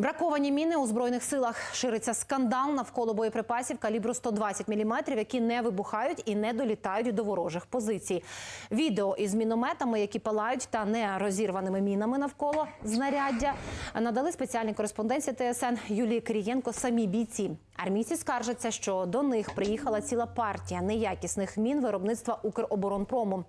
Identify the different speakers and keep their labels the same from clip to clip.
Speaker 1: Браковані міни у збройних силах шириться скандал навколо боєприпасів калібру 120 мм, які не вибухають і не долітають до ворожих позицій. Відео із мінометами, які палають, та не розірваними мінами навколо знаряддя, надали спеціальні кореспонденції ТСН Юлії Крієнко самі бійці. Армійці скаржаться, що до них приїхала ціла партія неякісних мін виробництва Укроборонпрому.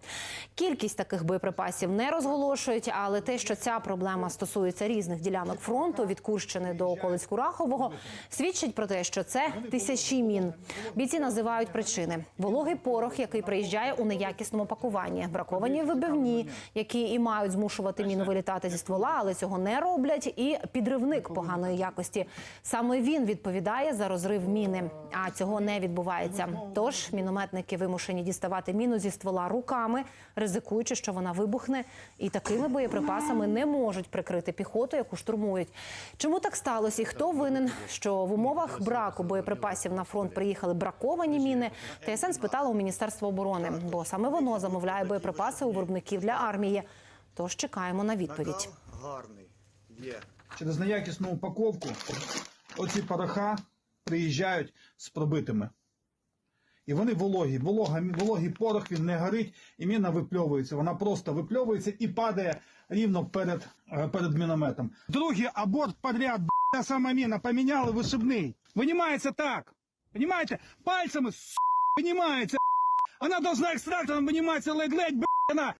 Speaker 1: Кількість таких боєприпасів не розголошують, але те, що ця проблема стосується різних ділянок фронту від Курщини до околиць Курахового, свідчить про те, що це тисячі мін. Бійці називають причини: вологий порох, який приїжджає у неякісному пакуванні, браковані вибивні, які і мають змушувати міну вилітати зі ствола, але цього не роблять. І підривник поганої якості. Саме він відповідає за розрив міни. А цього не відбувається. Тож мінометники вимушені діставати міну зі ствола руками, ризикуючи, що вона вибухне, і такими боєприпасами не можуть прикрити піхоту, яку штурмують. Чому так сталося? І хто винен, що в умовах браку боєприпасів на фронт приїхали браковані міни? ТСН спитала у міністерства оборони, бо саме воно замовляє боєприпаси у виробників для армії. Тож чекаємо на відповідь.
Speaker 2: Гарний. Є.
Speaker 3: через неякісну упаковку оці пороха приїжджають з пробитими. І вони вологі. Волога, вологий порох він не горить, і міна випльовується. Вона просто випльовується і падає рівно перед, е, перед мінометом. Другий аборт подряд, б***ь, сама міна, поміняли вишибний. Винімається так. Понимаете? Пальцами, с***, винимается. Она должна экстрактором выниматься ледь-ледь, б***ь, она